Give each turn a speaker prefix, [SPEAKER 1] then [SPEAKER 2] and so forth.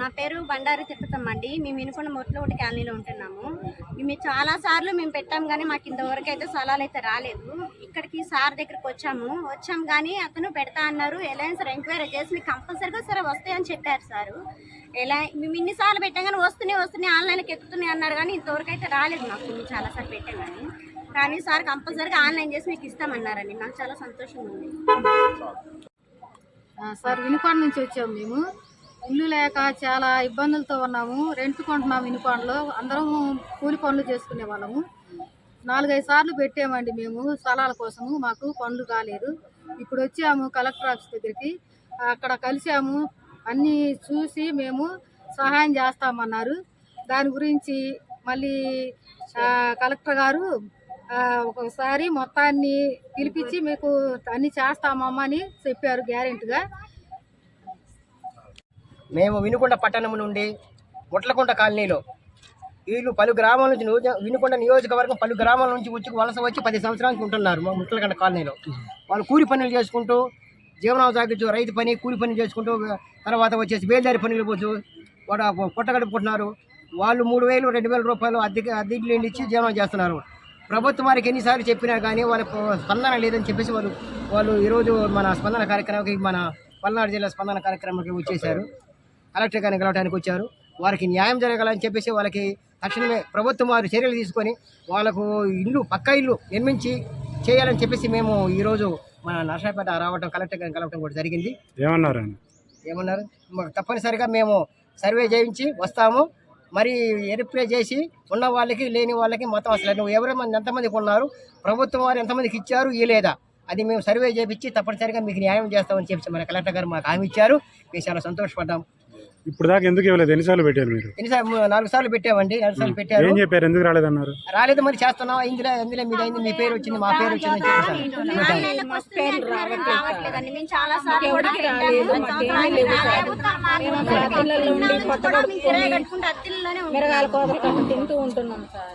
[SPEAKER 1] నా పేరు బండారి తిప్పతమ్మ అండి మేము వినుకున్న మొట్లో ఒకటి కాలనీలో ఉంటున్నాము. మేము చాలా సార్లు మేము పెట్టాం కానీ మాకు ఇంతవరకు అయితే సలాలు అయితే రాలేదు. ఇక్కడికి సార్ దగ్గరికి వచ్చాము. వచ్చాం కానీ అతను పెడతా అన్నారు. ఎలా సార్ ఎంక్వైరీ చేసి మీకు కంపల్సరీగా సరే వస్తాయని చెప్పారు సారు. ఎలా మేము ఇన్నిసార్లు పెట్టాం కానీ వస్తున్నాయి వస్తున్నాయి ఆన్లైన్కి ఎక్కుతున్నాయి అన్నారు కానీ ఇంతవరకు అయితే రాలేదు మాకు. మేము చాలాసార్లు పెట్టాం కానీ. కానీ సార్ కంపల్సరీగా ఆన్లైన్ చేసి మీకు ఇస్తామన్నారండి. నాకు చాలా సంతోషంగా ఉంది.
[SPEAKER 2] సార్ వినుకొండ నుంచి వచ్చాము మేము. ఇల్లు లేక చాలా ఇబ్బందులతో ఉన్నాము. రెంట్ కొంటున్నాము పనులు అందరం కూలి పనులు చేసుకునే వాళ్ళము. నాలుగైదు సార్లు పెట్టామండి మేము స్థలాల కోసము. మాకు పనులు కాలేదు ఇప్పుడు వచ్చాము కలెక్టర్ ఆఫీస్ దగ్గరికి. అక్కడ కలిసాము అన్నీ చూసి మేము సహాయం చేస్తామన్నారు. దాని గురించి మళ్ళీ కలెక్టర్ గారు ఒకసారి మొత్తాన్ని పిలిపించి మీకు అన్నీ చేస్తామమ్మా అని చెప్పారు గ్యారెంటీగా.
[SPEAKER 3] మేము వినుకొండ పట్టణం నుండి ముట్లకొండ కాలనీలో వీళ్ళు పలు గ్రామాల నుంచి వినుకొండ నియోజకవర్గం పలు గ్రామాల నుంచి వచ్చి వలస వచ్చి పది సంవత్సరానికి ఉంటున్నారు మా ముట్లకొండ కాలనీలో. వాళ్ళు కూలి పనులు చేసుకుంటూ జీవనం సాగించు రైతు పని కూలి పని చేసుకుంటూ తర్వాత వచ్చేసి బేల్దారి పనులు పోతూ వాడు పొట్ట గడుపుకుంటున్నారు వాళ్ళు మూడు వేలు రెండు వేల రూపాయలు అద్దెకి అద్దెకి ఇచ్చి జీవనం చేస్తున్నారు. ప్రభుత్వం వారికి ఎన్నిసార్లు చెప్పినా కానీ వాళ్ళకు స్పందన లేదని చెప్పేసి వాళ్ళు వాళ్ళు ఈరోజు మన స్పందన కార్యక్రమానికి మన పల్నాడు జిల్లా స్పందన కార్యక్రమానికి వచ్చేసారు కలెక్టర్ గారిని కలవడానికి వచ్చారు. వారికి న్యాయం జరగాలని చెప్పేసి వాళ్ళకి తక్షణమే ప్రభుత్వం వారు చర్యలు తీసుకొని వాళ్ళకు ఇల్లు పక్క ఇల్లు నిర్మించి చేయాలని చెప్పేసి మేము ఈరోజు మన నర్సాపేట రావటం కలెక్టర్ గారిని కలవటం కూడా జరిగింది.
[SPEAKER 4] ఏమన్నారు
[SPEAKER 3] ఏమన్నారు? మాకు తప్పనిసరిగా మేము సర్వే చేయించి వస్తాము. మరి ఎరిప్లే చేసి ఉన్న వాళ్ళకి లేని వాళ్ళకి మొత్తం అసలు నువ్వు ఎవరి మంది ఎంతమందికి ఉన్నారు? ప్రభుత్వం వారు ఎంతమందికి ఇచ్చారు ఇవ్వలేదా అది మేము సర్వే చేయించి తప్పనిసరిగా మీకు న్యాయం చేస్తామని చెప్పి మన కలెక్టర్ గారు మాకు హామీ ఇచ్చారు. మేము చాలా సంతోషపడ్డాం.
[SPEAKER 4] ఇప్పుడు దాకా ఎందుకు ఇవ్వలేదు? ఎన్నిసార్లు పెట్టారు మీరు?
[SPEAKER 3] ఎన్నిసార్లు నాలుగు సార్లు పెట్టామండి నాలుగు సార్లు పెట్టారు.
[SPEAKER 4] ఏం చెప్పారు? ఎందుకు రాలేదన్నారు
[SPEAKER 3] రాలేదు మరి చేస్తున్నాం ఇందులో ఇందులో మీద అయింది మీ పేరు వచ్చింది మా పేరు వచ్చింది.
[SPEAKER 2] మిరగాయల తింటూ ఉంటున్నాం సార్.